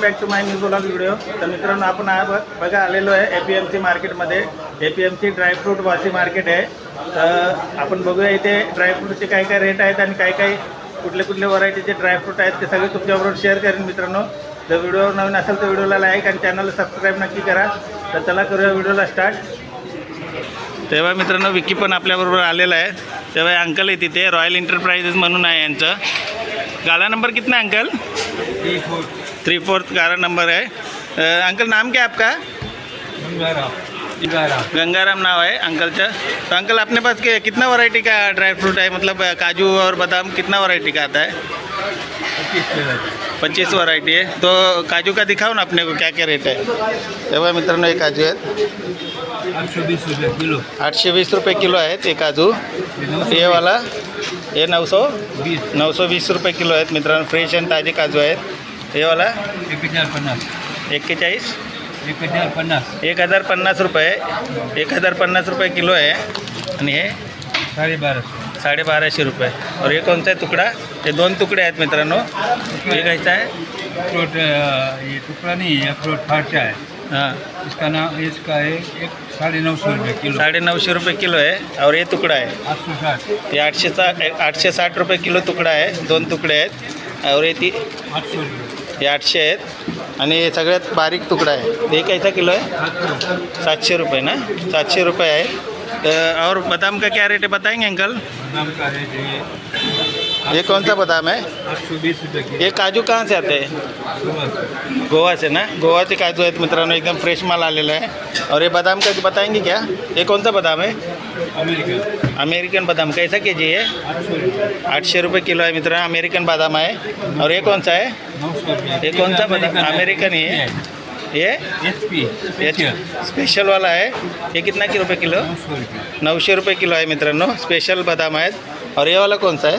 Welcome back to my new blog video. तर मित्रांनो आपण बघा आलेलो आहे ए पी एम सी मार्केटमध्ये. A P M C dry fruit Vashi market आहे. तर आपण बघूया इथे ड्रायफ्रूटचे काय काय रेट आहेत आणि काय काय कुठले कुठले व्हरायटीचे ड्रायफ्रूट आहेत ते सगळे तुमच्याबरोबर शेअर करेन मित्रांनो. जर व्हिडिओ नवीन असेल तर व्हिडिओला लाईक आणि चॅनलला सबस्क्राईब नक्की करा. तर चला करूया व्हिडिओला स्टार्ट तेव्हा मित्रांनो विकी पण आपल्याबरोबर आलेला आहे. तेव्हा अंकल आहे तिथे रॉयल एंटरप्राइजेस म्हणून आहे यांचं. गाला नंबर कितना अंकल? थ्री फोर्थ गारा नंबर है। अ, अंकल नाम क्या आपका? गंगाराम नाम है अंकल का तो अंकल अपने पास के कितना वैरायटी का ड्राई फ्रूट है? मतलब काजू और बादाम कितना वैरायटी का आता है? पच्चीस वैरायटी है। तो काजू का दिखाओ ना अपने को क्या क्या रेट है? तेव्हा मित्रांनो हे काजू आहेत आठशे वीस रुपये किलो। आठशे वीस रुपये किलो आहेत हे काजू। हे वाला हे नऊ सौ वीस नऊ सौ वीस रुपये किलो आहेत मित्रांनो फ्रेश आणि ताजे काजू आहेत हे वाला? एक हजार पन्नास. एक्केचाळीस एक हजार पन्नास. एक हजार पन्नास रुपये. एक हजार पन्नास रुपये किलो आहे. आणि हे? साडेबाराशे. साडेबाराशे रुपये. और हे कोणता आहे तुकडा? हे दोन तुकडे आहेत मित्रांनो. हे कैसा आहे? अ, ये टुकड़ा नहीं है अखरोट फाटा है हां. इसका नाम इसका है एक साढ़े नौ सौ रुपये किलो. साडे नऊशे रुपये किलो आहे. और हे तुकडा आहे. आठ सौ साठ. हे आठशे साठ आठशे साठ रुपये किलो तुकडा आहे. दोन तुकडे आहेत. और हे ती आठ सौ रुपये. हे आठशे आहेत. आणि हे सगळ्यात बारीक तुकडा आहे. हे कैसा किलो आहे? सात सौ सातशे रुपये ना? सातशे रुपये आहे. तर और बादाम का क्या रेट है बताएंगे अंकल? है ये कौन सा बादाम है? सौ ये काजू कहाँ से आते हैं? से। गोवा से ना? गोवाचे काजू आहेत मित्रांनो एकदम फ्रेश माल आलेला आहे और ये बादाम का बताएंगे क्या? ये कौन सा बादाम है? America American. बादाम. कैसा के जी है? आठशे रुपये किलो आहे मित्रांनो. अमेरिकन बादाम आहे. और ये कौन सा है? ये कौन सा बादाम? अमेरिकन ही है. ये? पी. स्पेशल वाला है. ये कितना की रुपये किलो? नऊशे रुपये किलो आहे मित्रांनो. स्पेशल बदाम आहेत. और ये वाला कौन सा है?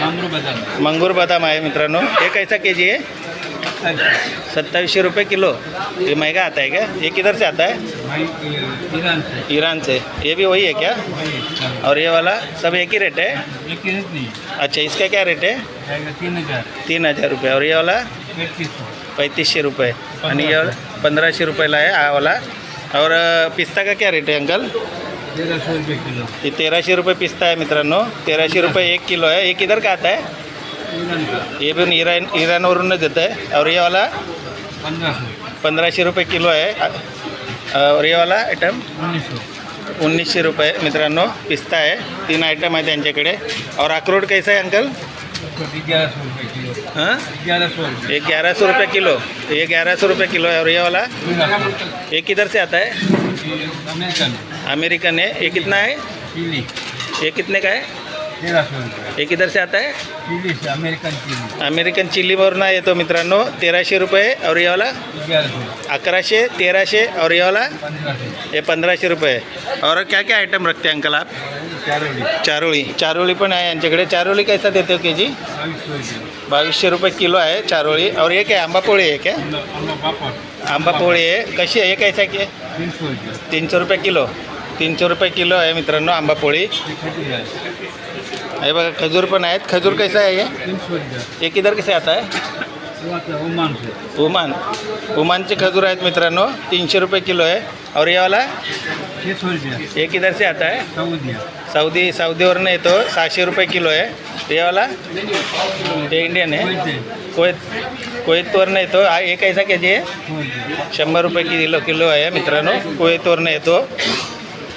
मांगरू बदाम. मंगूर बदाम आहे मित्रांनो. ये कैसा के जी है? सत्तावीसशे रुपये किलो. ये महंगा आता है क्या ये किधर से आता है ईरान से ईरान से ये भी वही है क्या? और ये वाला सब एक ही रेट है अच्छा इसका क्या रेट है तीन हजार तीन हजार रुपये. और ये वाला? पैंतीसशे रुपये. आणि ये पंधराशे रुपयाला आहे हा वाला. और पिस्ता का क्या रेट है अंकल? तेरह सौ रुपये किलो. ये तेराशे रुपये पिस्ता है मित्रांनो. तेराशे रुपये एक किलो है ये किधर का आता है हे पण इराण इराणवरूनच येतं आहे. और पंधराशे रुपये किलो आहे. और आयटम उन्नीसशे रुपये मित्रांनो पिस्ता आहे. तीन आयटम आहे त्यांच्याकडे. और अक्रोड कैसा आहे अंकल? एक ग्यारह सौ रुपये किलो. ये ग्यारह सौ रुपये किलो है और ये वाला ये किधर से आता है अमेरिकन अमेरिकन है ये कितना है ये कितने का है तेरह सौ रुपये. ये किधर से आता है चिली से अमेरिकन चिली. अमेरिकन येतो मित्रांनो. तेराशे रुपये और ये वाला ग्यारह सौ अकराशे तेराशे और ये वाला पंद्रह सौ ये पंधराशे रुपये. और क्या क्या आइटम रखते हैं अंकल आप? चारोली चारोळी. चारोळी पण आहे यांच्याकडे. चारोळी कैसा देते हो के जी? बाईस सौ रुपये बावीसशे रुपये किलो आहे चारोळी. और ये क्या है, आंबा पोळी आहे क्या? अम्मा पापड़. आंबा पोळी आहे. कशी आहे? हे कैसा की आहे? तीन सौ रुपये. तीनशे रुपये किलो. तीनशे रुपये किलो आहे मित्रांनो आंबा पोळी ये खजूर हे बघा खजूर पण आहेत. खजूर कसं आहे हे? इधर कसे आता आहे? उमान आता ओमान. ओमानचे खजूर आहेत मित्रांनो. तीनशे रुपये किलो आहे. और ये वाला? छः से आता है सऊदिया सौदी. सौदीवरनं येतो. सहाशे रुपये किलो आहे. हे वाला? हे इंडियन आहे. कोयत कोयतवरनं येतो. हा एक ऐसा के जी आहे? शंभर रुपये किलो किलो आहे मित्रांनो. कोयतवरनं येतो.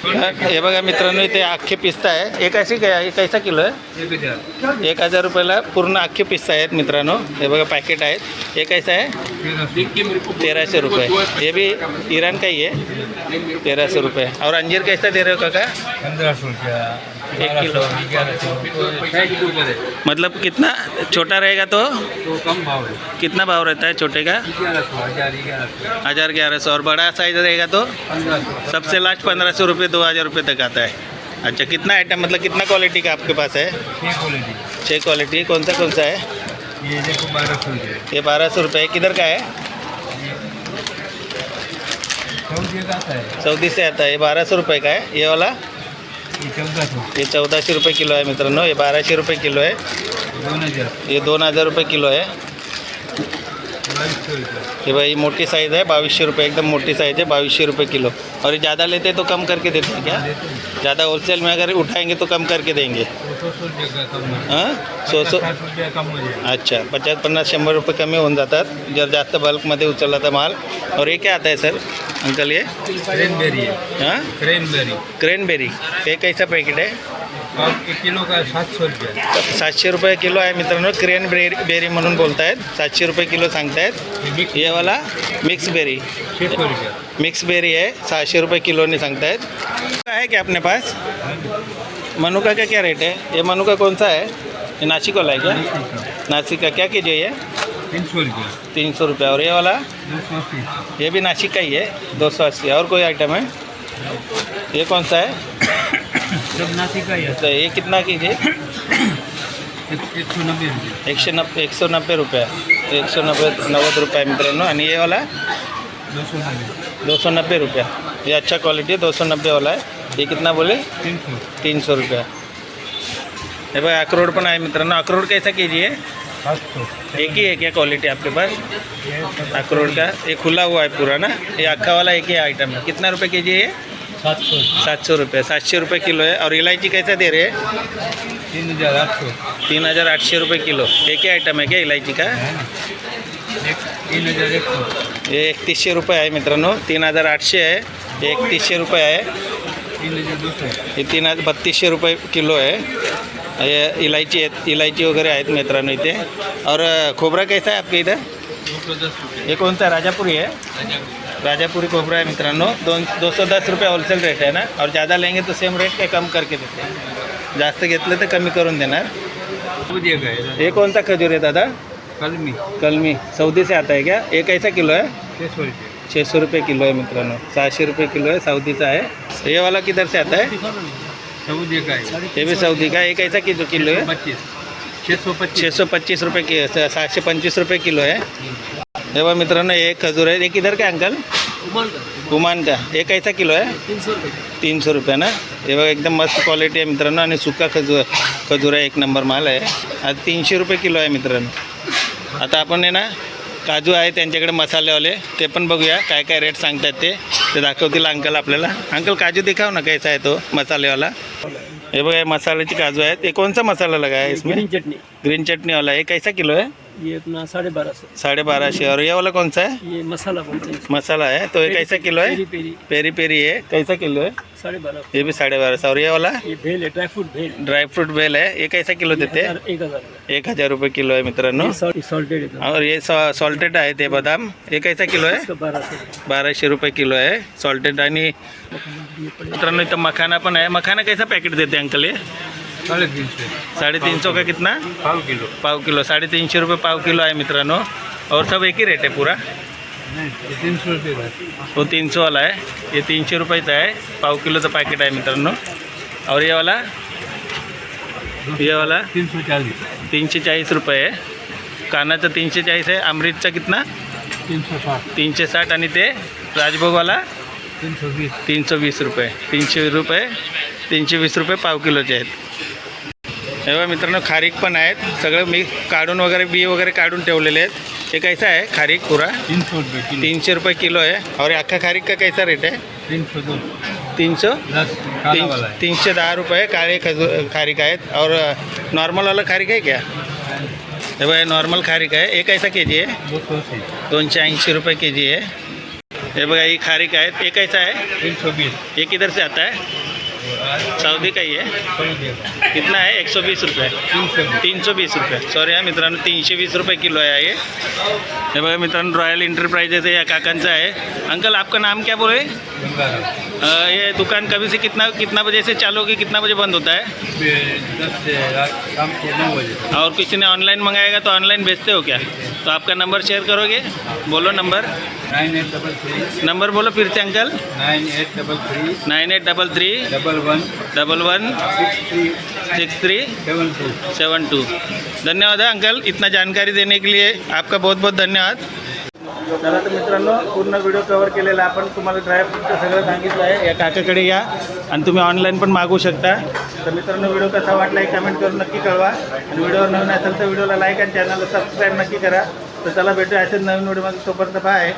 हे बघा मित्रांनो इथे अख्खे पिस्ता आहे. एक अशी काय कैसा किलो आहे. एक हजार रुपयाला पूर्ण अख्खे पिस्ता आहेत मित्रांनो. हे बघा पॅकेट आहेत. हे कैसा आहे. तेराशे रुपये. हे बी इराण का ही है रुपये. और अंजीर कैसा दे रहे हो काका? पंद्रह सौ रुपया. एक किलो। मतलब कितना छोटा रहेगा तो? तो कम भाव है। कितना भाव रहता है छोटे का? हज़ार ग्यारह सौ। और बड़ा साइज़ रहेगा तो? सबसे लास्ट पंद्रह सौ रुपये दो हज़ार रुपये तक आता है। अच्छा कितना आइटम मतलब कितना क्वालिटी का आपके पास है? छः क्वालिटी कौन सा कौन सा है? ये देखो बारह सौ रुपये। ये बारह सौ रुपये। किधर का है? है। सऊदी से आता है। ये बारह सौ रुपये का है। ये वाला? ये चौदाशे रुपये किलो आहे मित्रांनो हे बाराशे रुपये किलो आहे. दोन हजार. हे दोन हजार रुपये किलो आहे. ये भाई मोटी साइज़ है बाईस रुपये एकदम मोटी साइज़ है बाईस रुपये किलो। और ये ज़्यादा लेते तो कम करके देते हैं क्या? ज़्यादा होलसेल में अगर उठाएँगे तो कम करके देंगे। हाँ? सौ सौ अच्छा पचास पन्नास शंभर रुपये कमी होऊन जातात जर जास्त बल्कमध्ये उचलला तर माल। और ये क्या आता है सर अंकल ये? क्रेनबेरी है। हाँ? क्रेनबेरी क्रेनबेरी ये कैसा पैकेट है? किलो का सात सौ रुपये। सातशे रुपये किलो आहे मित्रांनो क्रेन बेरी बेरी म्हणून बोलतायत. सातशे रुपये किलो सांगतायत. ये मिक्स ये वाला मिक्स बेरी मिक्स बेरी है सहाशे रुपये किलोनी सांगतायत. है क्या अपने पास? मनुका का क्या रेट है ये मनुका कौन सा है ये नासिक वाला है क्या? नासिक का क्या कीजिए ये तीन सौ रुपये. तीन सौ रुपये और ये वाला? ये भी नासिक का ही है दो सौ अस्सी और कोई आइटम है ये कौन सा है का ही तो ये कितना कीजिए एक एक सौ नब्बे रुपये। एकशे नब्बे एक सौ नब्बे रुपये। एक सौ नब्बे नव्वद रुपये मित्रांनो आणि ये वाला दो सौ नब्बे। दो सौ नब्बे रुपया। ये अच्छा क्वालिटी है दो सौ नब्बे वाला है। ये कितना बोले? तीन सौ। तीन सौ रुपया। हे बघा अक्रोड पण आहे मित्रांनो। अक्रोड कैसा के जी है एक ही है क्या क्वालिटी आपके पास? अखरोट का। ये खुला हुआ है पूरा ना? ये अक्खा वाला एक ही आइटम है। कितना रुपए के जी है ये? सात सौ सात सौ रुपये. सातशे रुपये किलो है और इलायची कैसा दे रहे हैं? तीन हज़ार आठ सौ तीन हज़ार आठशे रुपये किलो. एक ही आइटम है क्या इलायची का? तीन हज़ार एक सौ एकतीसशे रुपये आहे मित्रांनो. तीन हजार आठशे आहे. एकतीसशे रुपये आहे. तीन हज़ार दोनशे हे तीन हजार बत्तीसशे रुपये किलो आहे. हे इलायची आहेत. इलायची वगैरे आहेत मित्रांनो इथे. और खोबरा कैसा आहे आपल्या इथं कौन सा राजापुरी है राजापुरी खोबरा है मित्रांनो. दोन दो सौ दस रुपये होलसेल रेट आहे ना? और ज़्यादा लेंगे तो सेम रेट काय कम करके देते हैं. जास्त घेतलं तर कमी करून देणार. हे कोणता खजूर आहे दादा. कलमी. कलमी. सऊदी से आता है क्या? ये कैसा किलो है छः सौ रुपये किलो है मित्रांनो. सहाशे रुपये किलो है सऊदीचा है ये वाला किधर से आता है सऊदी का है ये भी सऊदी का? है ये कैसा किलो किलो है पच्चीस. छः सौ पच्चीस रुपये की सहाशे पंचवीस रुपये किलो है हे बघा मित्रांनो एक खजूर आहे. हे किधर का अंकल? कुमान का? हे कैसा किलो आहे? तीन सौ रुपये. तीन सौ रुपये ना? हे बघा एकदम मस्त क्वालिटी आहे मित्रांनो आणि सुका खजूर खजूर आहे एक नंबर माल आहे. आता तीनशे रुपये किलो आहे मित्रांनो. आता आपण आहे ना काजू आहे त्यांच्याकडे मसालेवाले. ते पण बघूया काय काय रेट सांगतात ते. ते दाखवतील अंकल आपल्याला. अंकल काजू दिखाव ना कैसा आहे तो मसालेवाला? हे बघा मसाल्याचे काजू आहेत हे कोणचा मसाला लगा है इसमें? ग्रीन चटनी ग्रीन चटनी वाला है कैसा किलो है ये अपना साढ़े बारह सौ। साढ़े बारह सौ। और ये वाला कौन सा है? ये मसाला बोलते हैं। मसाला है। तो ये कैसा किलो है? Peri peri. पेरी पेरी है। कैसा किलो है? साढ़े बारह ये भी साढ़े बारह सौ। और ये वाला? ये भेल है dry fruit bhel. Dry fruit bhel है। ये कैसा किलो देते हैं? एक हजार रुपये। एक हजार रुपये किलो है मित्रांनो। सॉल्टेड है। और ये सॉल्टेड आहे ते बदाम। हे कैसा किलो आहे। बाराशे रुपये। किलो आहे। सॉल्टेड आणि। मित्रांनो इथं मखाना पण आहे. मखाना कैसा पैकेट देते अंकल ये? साढ़े तीन सौ साढ़े तीन सौ का कितना? पाव किलो. पाव किलो. साढ़े तीनशे रुपये पाव किलो आहे मित्रांनो. और सब एक ही रेट आहे पुरा? तीन सौ रुपये तो तीन सौ वाला आहे हे तीनशे रुपयाचं आहे. पाव किलोचं पॅकेट आहे मित्रांनो. और ये वाला? ये वाला? तीन सौ चालीस तीनशे चाळीस रुपये आहे. कानाचं तीनशे चाळीस आहे. अमृतचा कितना? तीन सौ साठ. तीनशे साठ. आणि ते राजभोगवाला? तीन सौ बीस तीनशे वीस रुपये. तीनशे रुपये तीनशे वीस रुपये पाव किलोचे आहेत. हे बघा मित्रांनो खारीक पण आहेत. सगळं मी काढून वगैरे बी वगैरे काढून ठेवलेले आहेत. हे कैसा आहे खारीक पुरा? रुपये तीनशे रुपये किलो आहे. और अख्खा खारीक का कैसा रेट आहे? तीनशे? दस. काला तीन वाला है तीनशे दहा रुपये काळे खजू खारीक आहेत. और नॉर्मलवाला खारीक आहे क्या? हे बघा नॉर्मल खारीक आहे. एक कैसा के जी आहे? दोनशे ऐंशी रुपये के जी है ये बघा ही खारीक आहे ये कैसा है तीन सौ बीस. ये किधर से आता है? सऊदी का ही है? कितना है? एक सौ बीस रुपये। तीन सौ बीस वीस रुपये। सॉरी हा मित्रांनो तीनशे वीस रुपये किलो आहे हे हे बघा मित्रांनो रॉयल इंटरप्राइजेस है या काकांचा आहे. अंकल आपका नाम क्या बोले गंगाराम अ, ये दुकान कभी से कितना कितना बजे से चालू होगी? कितना बजे बंद होता है? दस से शाम को नौ बजे। और किसी ने ऑनलाइन मंगाएगा तो ऑनलाइन भेजते हो क्या? तो आपका नंबर शेयर करोगे? बोलो number nine eight double three. Number बोलो फिर से uncle. Nine eight double three. Nine eight double three. Double one. Double one. Six three. Six three. Seven two. Seven two. धन्यवाद है अंकल. इतना जानकारी देने के लिए आपका बहुत बहुत धन्यवाद. चला तर मित्रांनो पूर्ण व्हिडिओ कव्हर केलेला आपण तुम्हाला ड्रायफ्रूटचं सगळं सांगितलं आहे. या काकाकडे या. आणि तुम्ही ऑनलाईन पण मागू शकता. तर मित्रांनो व्हिडिओ कसा वाटला हे कमेंट करून नक्की कळवा. आणि व्हिडिओवर नवीन असेल तर व्हिडिओला लाईक आणि चॅनलला सबस्क्राईब नक्की करा. तर चला भेटूया असेच नवीन व्हिडिओमध्ये तोपर्यंत बाय